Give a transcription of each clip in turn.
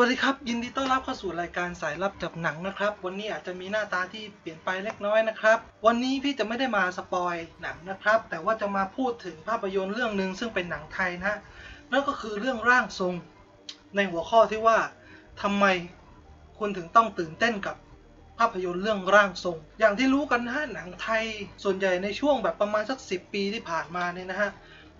วัสดีครับ ยินดีต้อนรับเข้าสู่รายการสายลับจับหนังนะครับ วันนี้อาจจะมีหน้าตาที่เปลี่ยนไปเล็กน้อยนะครับ วันนี้พี่จะไม่ได้มาสปอยหนังนะครับ แต่ว่าจะมาพูดถึงภาพยนตร์เรื่องหนึ่งซึ่งเป็นหนังไทยนะฮะนั่นก็คือเรื่องร่างทรง ในหัวข้อที่ว่าทำไมคุณถึงต้องตื่นเต้นกับภาพยนตร์เรื่องร่างทรง อย่างที่รู้กันนะหนังไทยส่วนใหญ่ในช่วงแบบประมาณสักสิปีที่ผ่านมาเนี่ยนะฮะ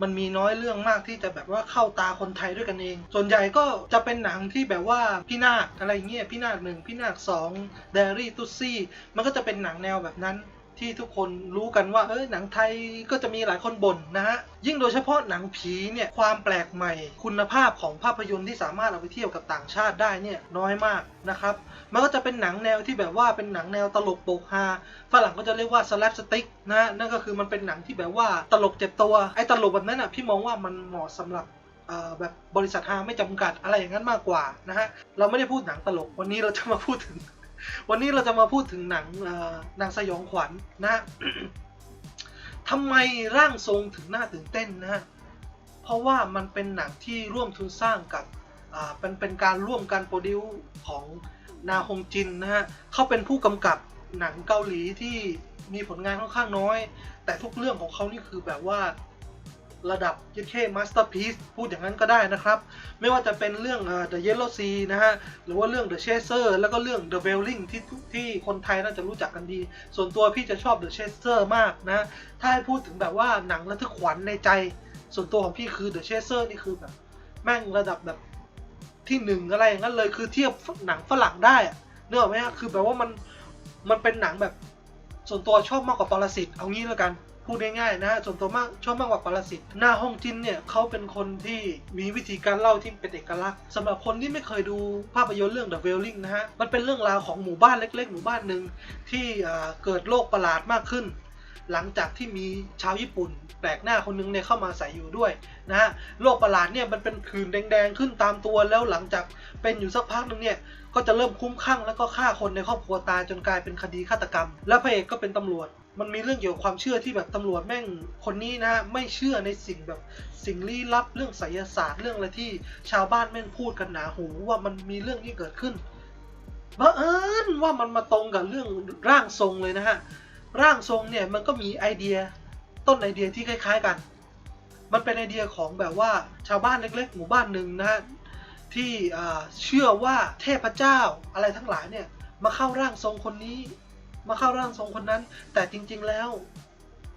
มันมีน้อยเรื่องมากที่จะแบบว่าเข้าตาคนไทยด้วยกันเอง ส่วนใหญ่ก็จะเป็นหนังที่แบบว่าพี่นาคอะไรเงี้ยพี่นาคหนึ่งพี่นาคสองเดรี่ตุซี่มันก็จะเป็นหนังแนวแบบนั้น ที่ทุกคนรู้กันว่าเอ้ยหนังไทยก็จะมีหลายคนบ่นนะฮะ ยิ่งโดยเฉพาะหนังผีเนี่ยความแปลกใหม่ คุณภาพของภาพยนตร์ที่สามารถเอาไปเทียบกับต่างชาติได้เนี่ยน้อยมากนะครับ มันก็จะเป็นหนังแนวที่แบบว่าเป็นหนังแนวตลกโปกฮาฝรั่งก็จะเรียกว่า slap stick นะนั่นก็คือมันเป็นหนังที่แบบว่าตลกเจ็บตัวไอ้ตลกแบบนั้นอะพี่มองว่ามันเหมาะสำหรับแบบบริษัทฮาไม่จำกัดอะไรอย่างนั้นมากกว่านะฮะเราไม่ได้พูดหนังตลกวันนี้เราจะมาพูดถึง วันนี้เราจะมาพูดถึงหนังนังสยองขวัญนะฮะทำไมร่างทรงถึงน่าตื่นเต้นนะเพราะว่ามันเป็นหนังที่ร่วมทุนสร้างกับเป็นเป็นการร่วมกันโปรดิวของนาฮงจินนะฮะเขาเป็นผู้กำกับหนังเกาหลีที่มีผลงานค่อนข้างน้อย แต่ทุกเรื่องของเขานี่คือแบบว่า ระดับยันเช่มาสเตอร์พี e พูดอย่างนั้นก็ได้นะครับ ไม่ว่าจะเป็นเรื่องเอ่อ The Yellow Sea นะฮะ หรือว่าเรื่อง The Chaser แล้วก็เรื่อง The Wailing ที่ที่คนไทยน่าจะรู้จักกันดี ส่วนตัวพี่จะชอบ The Chaser มากนะ ถ้าให้พูดถึงแบบว่าหนังระทึกขวัญในใจ ส่วนตัวของพี่คือ The Chaser นี่คือแบบแม่งระดับแบบที่หนึ่งอะไรอย่างนั้นเลยคือเทียบหนังฝรั่งได้เนกอะไหมฮะคือแบบว่ามันมันเป็นหนังแบบส่วนตัวชอบมากกว่าปรสิตเอางี้แล้วกัน พูดง่ายๆนะฮะส่วนตัวมากชอบมากกว่าปรสิตหน้าห้องจินเนี่ยเขาเป็นคนที่มีวิธีการเล่าที่เป็นเอกลักษณ์สำหรับคนที่ไม่เคยดูภาพยนตร์เรื่อง The Wailing นะฮะมันเป็นเรื่องราวของหมู่บ้านเล็ก ๆ หมู่บ้านหนึ่งที่เกิดโรคประหลาดมากขึ้น หลังจากที่มีชาวญี่ปุ่น แปลกหน้าคนนึงเนี่ยเข้ามาใส่อยู่ด้วยนะฮะโรคประหลาดเนี่ยมันเป็นผื่นแดงๆขึ้นตามตัวแล้วหลังจากเป็นอยู่สักพักหนึงเนี่ยก็จะเริ่มคุ้มข้างแล้วก็ฆ่าคนในครอบครัวตายจนกลายเป็นคดีฆาตกรรม แล้วพระเอกก็เป็นตำรวจ มันมีเรื่องเกี่ยวกับความเชื่อที่แบบตำรวจแม่งคนนี้นะไม่เชื่อในสิ่งแบบสิ่งลี้ลับเรื่องไสยศาสตร์เรื่องอะไรที่ชาวบ้านแม่งพูดกันหนาหูว่ามันมีเรื่องนี้เกิดขึ้นบังเอิญว่ามันมาตรงกับเรื่องร่างทรงเลยนะฮะร่างทรงเนี่ยมันก็มีไอเดียต้นไอเดียที่คล้ายๆกัน มันเป็นไอเดียของแบบว่าชาวบ้านเล็กๆ หมู่บ้านหนึ่งนะฮะที่เชื่อว่าเทพเจ้าอะไรทั้งหลายเนี่ยมาเข้าร่างทรงคนนี้ มาเข้าร่างทรงคนนั้น แต่จริงๆแล้ว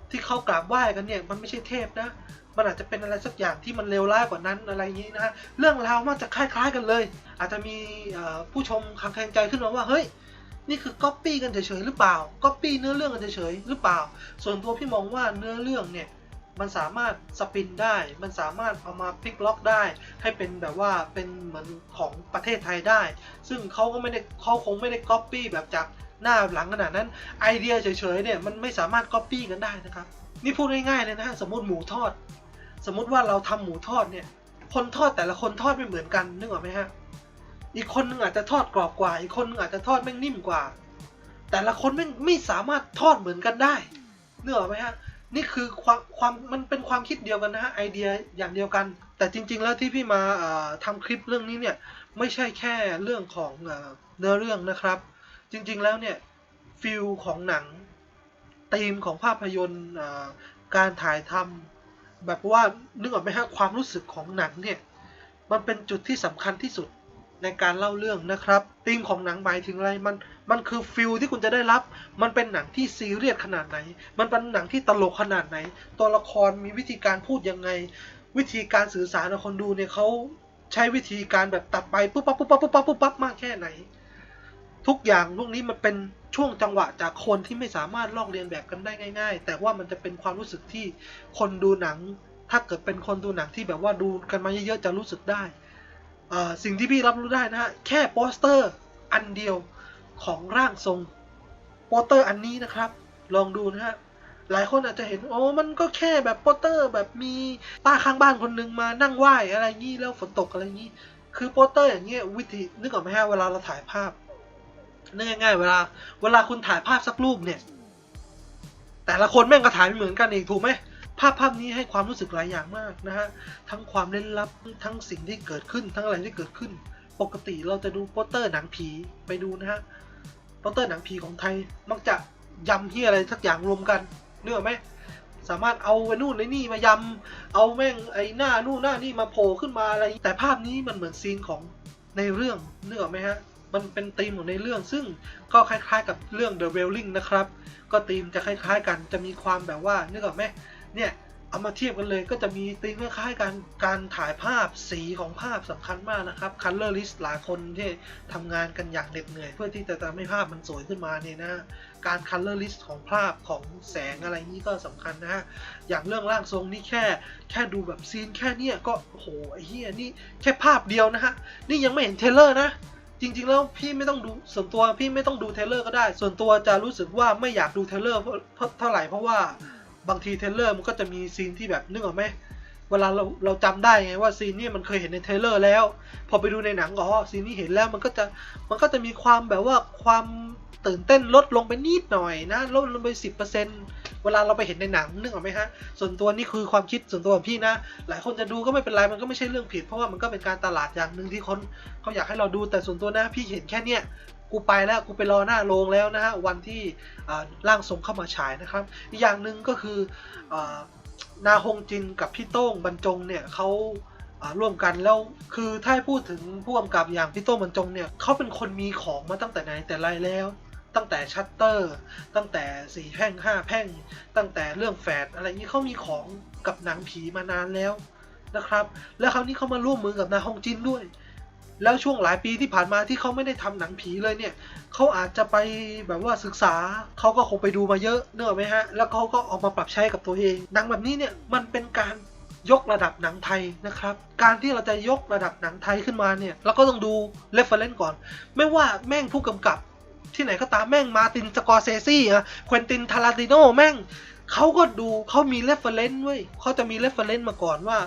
ที่เขากราบไหว้กันเนี่ยมันไม่ใช่เทพนะ มันอาจจะเป็นอะไรสักอย่างที่มันเลวร้ายกว่านั้นอะไรอย่างนี้นะฮะเรื่องราวมันจะคล้ายๆกันเลย อาจจะมีผู้ชมคลางแคลงใจขึ้นมาว่าเฮ้ยนี่คือก๊อปปี้กันเฉยๆหรือเปล่าก๊อปปี้เนื้อเรื่องกันเฉยๆหรือเปล่า ส่วนตัวพี่มองว่าเนื้อเรื่องเนี่ยมันสามารถสปินได้ มันสามารถเอามาพลิกล็อกได้ ให้เป็นแบบว่าเป็นเหมือนของประเทศไทยได้ ซึ่งเขาก็ไม่ได้เขาคงไม่ได้ก๊อปปี้แบบจาก หน้าหลังขนาดนั้นไอเดียเฉยๆเนี่ยมันไม่สามารถก๊อปปี้กันได้นะครับนี่พูดง่ายๆเลยนะฮะสมมติหมูทอด สมมติว่าเราทำหมูทอดเนี่ย คนทอดแต่ละคนทอดไม่เหมือนกันนึกออกไหมฮะอีกคนนึงอาจจะทอดกรอบกว่า อีกคนนึงอาจจะทอดแม่งนิ่มกว่า แต่ละคนแม่ไม่สามารถทอดเหมือนกันได้เนื้ออกไหมฮะนี่คือความความมันเป็นความคิดเดียวกันนะฮะไอเดียอย่างเดียวกัน แต่จริง ๆ แล้วที่พี่มาเอ่อทำคลิปเรื่องนี้เนี่ยไม่ใช่แค่เรื่องของเนื้อเรื่องนะครับ จริงๆแล้วเนี่ยฟิลของหนังธีมของภาพยนตร์การถ่ายทำแบบว่านึกออกไหมฮะความรู้สึกของหนังเนี่ยมันเป็นจุดที่สำคัญที่สุดในการเล่าเรื่องนะครับธีมของหนังหมายถึงอะไรมันมันคือฟิลที่คุณจะได้รับ มันเป็นหนังที่ซีเรียสขนาดไหน มันเป็นหนังที่ตลกขนาดไหน ตัวละครมีวิธีการพูดยังไง วิธีการสื่อสารกับคนดูเนี่ยเขาใช้วิธีการแบบตัดไปปุ๊บปั๊บปุ๊บปั๊บปุ๊บปั๊บปุ๊บปั๊บมากแค่ไหน ทุกอย่างพวกนี้มันเป็นช่วงจังหวะจากคนที่ไม่สามารถลอกเลียนแบบกันได้ง่าย ๆ แต่ว่ามันจะเป็นความรู้สึกที่คนดูหนัง ถ้าเกิดเป็นคนดูหนังที่แบบว่าดูกันมาเยอะๆจะรู้สึกได้สิ่งที่พี่รับรู้ได้นะฮะแค่โปสเตอร์อันเดียวของร่างทรงโปสเตอร์อันนี้นะครับ ลองดูนะฮะหลายคนอาจจะเห็นโอ้มันก็แค่แบบโปสเตอร์แบบมีป้าข้างบ้านคนหนึ่งมานั่งไหว้อะไรงี้แล้วฝนตกอะไรงี้ คือโปสเตอร์อย่างเงี้ยวิธีนึกออกไหมฮะเวลาเราถ่ายภาพ นึกง่ายๆเวลา เวลาคุณถ่ายภาพสักรูปเนี่ย แต่ละคนแม่งก็ถ่ายไม่เหมือนกันอีกถูกไหมภาพภาพนี้ให้ความรู้สึกหลายอย่างมากนะฮะ ทั้งความเล่นลับ ทั้งสิ่งที่เกิดขึ้น ทั้งอะไรที่เกิดขึ้น ปกติเราจะดูโปสเตอร์หนังผีไปดูนะฮะ โปสเตอร์หนังผีของไทย มักจะยำที่อะไรสักอย่างรวมกันเนื้อไหมสามารถเอาไอ้นู่นไอ้นี่มายำ เอาแม่งไอ้หน้านู่นหน้านี่มาโผล่ขึ้นมาอะไร แต่ภาพนี้มันเหมือนซีนของในเรื่องเนื้อไหมฮะ มันเป็นธีมของในเรื่อง ซึ่งก็คล้าย ๆ กับเรื่อง The Wailing นะครับ ก็ธีมจะคล้ายๆ กันจะมีความแบบว่านึกออกไหมเนี่ยเอามาเทียบกันเลยก็จะมีธีมคล้ายๆกันการถ่ายภาพสีของภาพสำคัญมากนะครับ color list หลายคนที่ทำงานกันอย่างเหน็ดเหนื่อย เพื่อที่จะทำให้ภาพมันสวยขึ้นมาเนี่ยนะการ color list ของภาพของแสงอะไรนี้ก็สำคัญนะฮะอย่างเรื่องร่างทรงนี่แค่ แค่ดูแบบซีนแค่เนี้ยก็โหไอ้เหี้ยนี่แค่ภาพเดียวนะฮะนี่ยังไม่เห็นเทเลอร์นะ จริง ๆ แล้วพี่ไม่ต้องดูส่วนตัวพี่ไม่ต้องดูเทเลอร์ก็ได้ ส่วนตัวจะรู้สึกว่าไม่อยากดูเทเลอร์เพราะเท่าไหร่เพราะว่าบางทีเทเลอร์มันก็จะมีซีนที่แบบนึกออกไหม เวลาเราเราจำได้ไงว่าซีนนี้มันเคยเห็นในเทเลอร์แล้ว พอไปดูในหนังอ๋อซีนนี้เห็นแล้วมันก็จะมันก็จะมีความแบบว่าความตื่นเต้นลดลงไปนิดหน่อยนะลดลงไปสิบเปอร์เซ็นต์เวลาเราไปเห็นในหนังนึกออกไหมฮะ ส่วนตัวนี่คือความคิดส่วนตัวของพี่นะ หลายคนจะดูก็ไม่เป็นไรมันก็ไม่ใช่เรื่องผิด เพราะว่ามันก็เป็นการตลาดอย่างหนึ่งที่คนเขาอยากให้เราดูแต่ส่วนตัวนะ พี่เห็นแค่เนี้ยกูไปแล้วกูไปรอหน้าโรงแล้วนะฮะวันที่อ่าร่างทรงเข้ามาฉายนะครับ อีกอย่างหนึ่งก็คืออ นาฮงจินกับพี่โต้งบรรจงเนี่ยเขาอ่าร่วมกันแล้วคือถ้าพูดถึงผู้กำกับอย่างพี่โต้งบรรจงเนี่ยเขาเป็นคนมีของมาตั้งแต่ไหนแต่ไรแล้ว ตั้งแต่ชัตเตอร์ ตั้งแต่สี่แพ่งห้าแพ่ง ตั้งแต่เรื่องแฝดอะไรอย่างนี้เขามีของกับหนังผีมานานแล้วนะครับ แล้วคราวนี้เขามาร่วมมือกับนาฮงจินด้วย แล้วช่วงหลายปีที่ผ่านมาที่เขาไม่ได้ทำหนังผีเลยเนี่ยเขาอาจจะไปแบบว่าศึกษาเขาก็คงไปดูมาเยอะเนอะไหมฮะ แล้วเขาก็ออกมาปรับใช้กับตัวเองหนังแบบนี้เนี่ยมันเป็นการยกระดับหนังไทยนะครับ การที่เราจะยกระดับหนังไทยขึ้นมาเนี่ยเราก็ต้องดูเรฟเฟรนซ์ก่อน ไม่ว่าแม่งผู้กำกับที่ไหนก็ตามแม่งมาตินสกอร์เซซี่อะควินตินทาราติโนแม่งเขาก็ดูเขามีเรฟเฟรนซ์เว้ยเขาจะมีเรฟเฟรนซ์มาก่อนว่า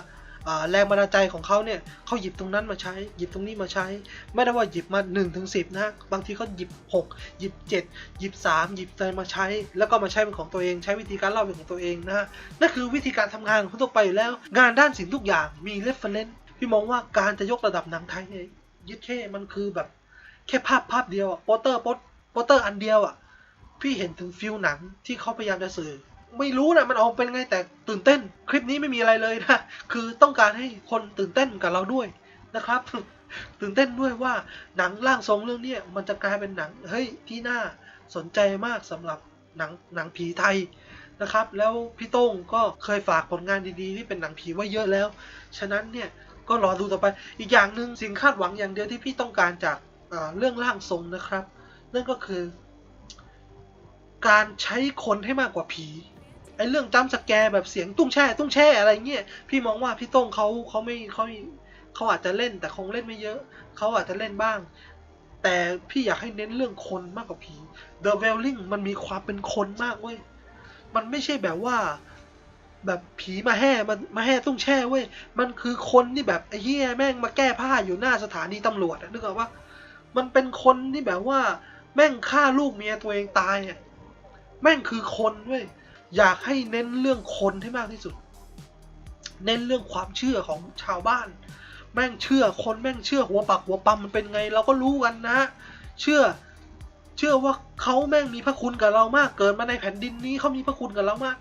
แรงบันดาลใจของเขาเนี่ยเขาหยิบตรงนั้นมาใช้ หยิบตรงนี้มาใช้ ไม่ได้ว่าหยิบมา1นถึงสินะบางทีเขาหยิบ 6 หยิบ 7 หยิบ 3 หยิบอะไรมาใช้ แล้วก็มาใช้เป็นของตัวเอง ใช้วิธีการเล่าเป็นของตัวเองนะฮะนั่นคือวิธีการทำงานของคนทั่วไปอยู่แล้ว งานด้านศิลป์ทุกอย่างมีเรฟเฟรนซ์พี่มองว่าการจะยกระดับหนังไทยเนี่ยยึดแค่มันคือแบบแค่ภาพภาพเดียวอะโปสเตอร์โปสโปสเตอร์อันเดียวอะพี่เห็นถึงฟิลหนังที่เขาพยายามจะสื่อ ไม่รู้นะมันออกเป็นไงแต่ตื่นเต้น คลิปนี้ไม่มีอะไรเลยนะคือต้องการให้คนตื่นเต้นกับเราด้วยนะครับ ตื่นเต้นด้วยว่าหนังร่างทรงเรื่องนี้มันจะกลายเป็นหนังเฮ้ยที่น่าสนใจมากสำหรับหนังหนังผีไทยนะครับ แล้วพี่โต้งก็เคยฝากผลงานดีๆที่เป็นหนังผีไว้เยอะแล้ว ฉะนั้นเนี่ยก็รอดูต่อไปอีกอย่างหนึ่งสิ่งคาดหวังอย่างเดียวที่พี่ต้องการจากเอ่อเรื่องร่างทรงนะครับ นั่นก็คือ การใช้คนให้มากกว่าผี ไอ้เรื่องจำสแกร์แบบเสียงตุ้งแช่ ตุ้งแช่อะไรเงี้ยพี่มองว่าพี่ต้งเขาเขาไม่เขาเขาอาจจะเล่นแต่คงเล่นไม่เยอะ เขาอาจจะเล่นบ้าง แต่พี่อยากให้เน้นเรื่องคนมากกว่าผี The Wailing มันมีความเป็นคนมากเว้ยมันไม่ใช่แบบว่า แบบผีมาแห่มามาแห่ตุ้งแช่เว้ยมันคือคนที่แบบไอ้เหี้ยแม่งมาแก้ผ้าอยู่หน้าสถานีตำรวจนึกออกปะมันเป็นคนที่แบบว่า แม่งฆ่าลูกเมียตัวเองตายอะแม่งคือคนเว้ย อยากให้เน้นเรื่องคนให้มากที่สุด เน้นเรื่องความเชื่อของชาวบ้าน แม่งเชื่อคนแม่งเชื่อหัวปักหัวปั๊มมันเป็นไง เราก็รู้กันนะ เชื่อเชื่อว่าเขาแม่งมีพระคุณกับเรามากเกิดมาในแผ่นดินนี้เขามีพระคุณกับเรามาก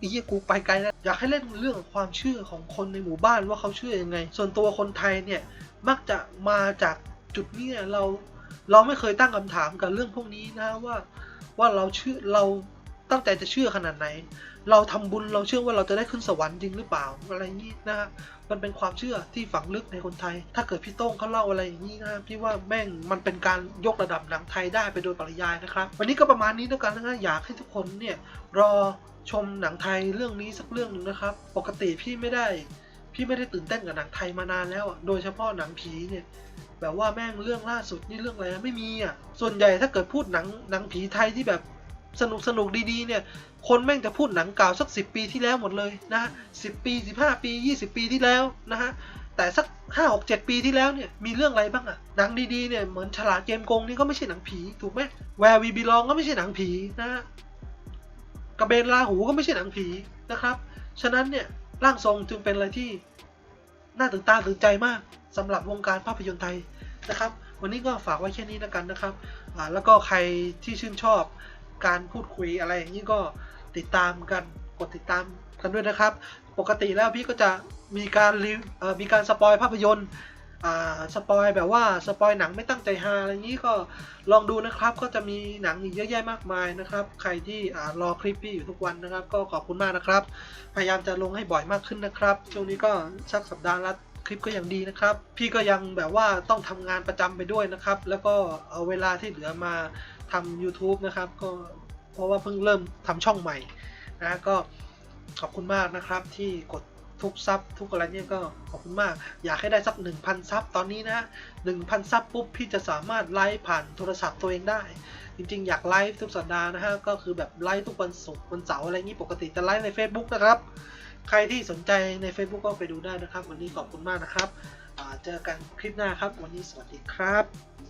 อีเหี้ยกูไปไกลแล้วอยากให้เล่นเรื่องความเชื่อของคนในหมู่บ้านว่าเขาเชื่อยังไง ส่วนตัวคนไทยเนี่ยมักจะมาจากจุดนี้เราเราไม่เคยตั้งคำถามกับเรื่องพวกนี้นะว่าว่าเราเชื่อเรา ตั้งใจจะเชื่อขนาดไหน เราทำบุญเราเชื่อว่าเราจะได้ขึ้นสวรรค์จริงหรือเปล่าอะไรอย่างนี้นะฮะมันเป็นความเชื่อที่ฝังลึกในคนไทย ถ้าเกิดพี่โต้งเขาเล่าอะไรอย่างนี้นะพี่ว่าแม่งมันเป็นการยกระดับหนังไทยได้ไปโดยปริยายนะครับ วันนี้ก็ประมาณนี้แล้วกันนะอยากให้ทุกคนเนี่ยรอชมหนังไทยเรื่องนี้สักเรื่องหนึ่งนะครับ ปกติพี่ไม่ได้ พี่ไม่ได้ตื่นเต้นกับหนังไทยมานานแล้วอะโดยเฉพาะหนังผีเนี่ยแบบว่าแม่งเรื่องล่าสุดนี่เรื่องอะไรไม่มีอะส่วนใหญ่ถ้าเกิดพูดหนังหนังผีไทยที่แบบ สนุกสนุกดีๆเนี่ยคนแม่งจะพูดหนังเก่าสักสิปีที่แล้วหมดเลยนะสิบปีสิบห้าปียี่สิบปีที่แล้วนะฮะแต่สักห้าหกเจ็ดปีที่แล้วเนี่ยมีเรื่องอะไรบ้างอะหนังดีๆเนี่ยเหมือนฉลาดเกมโกงนี่ก็ไม่ใช่หนังผีถูกไหมแวร์วีบีลองก็ไม่ใช่หนังผีนะฮะกระเบนลาหูก็ไม่ใช่หนังผีนะครับ ฉะนั้นเนี่ยร่างทรงจึงเป็นอะไรที่น่าตื่นตาตื่นใจมากสำหรับวงการภาพยนตร์ไทยนะครับ วันนี้ก็ฝากไว้แค่นี้แล้วกันนะครับแล้วก็ใครที่ชื่นชอบ การพูดคุยอะไรอย่างนี้ก็ติดตามกันกดติดตามกันด้วยนะครับ ปกติแล้วพี่ก็จะมีการรีมีการสปอยภาพยนตร์สปอยแบบว่าสปอยหนังไม่ตั้งใจฮาอะไรอย่างนี้ก็ลองดูนะครับ ก็จะมีหนังอีกเยอะแยะมากมายนะครับ ใครที่รอคลิปพี่อยู่ทุกวันนะครับ ก็ขอบคุณมากนะครับ พยายามจะลงให้บ่อยมากขึ้นนะครับ ช่วงนี้ก็สักสัปดาห์ละคลิปก็ยังดีนะครับ พี่ก็ยังแบบว่าต้องทำงานประจำไปด้วยนะครับ แล้วก็เอาเวลาที่เหลือมา ทำ YouTube นะครับ ก็เพราะว่าเพิ่งเริ่มทำช่องใหม่นะก็ขอบคุณมากนะครับที่กดทุกซับทุกอะไรเนี่ยก็ขอบคุณมาก อยากให้ได้สัก 1,000ซับตอนนี้นะ 1,000ซับปุ๊บพี่จะสามารถไลฟ์ผ่านโทรศัพท์ตัวเองได้ จริงๆ อยากไลฟ์ทุกสัปดาห์นะฮะ ก็คือแบบไลฟ์ทุกวันศุกร์วันเสาร์อะไรอย่างนี้ปกติจะไลฟ์ใน Facebook นะครับ ใครที่สนใจใน Facebook ก็ไปดูได้นะครับ วันนี้ขอบคุณมากนะครับเจอกันคลิปหน้าครับ วันนี้สวัสดีครับ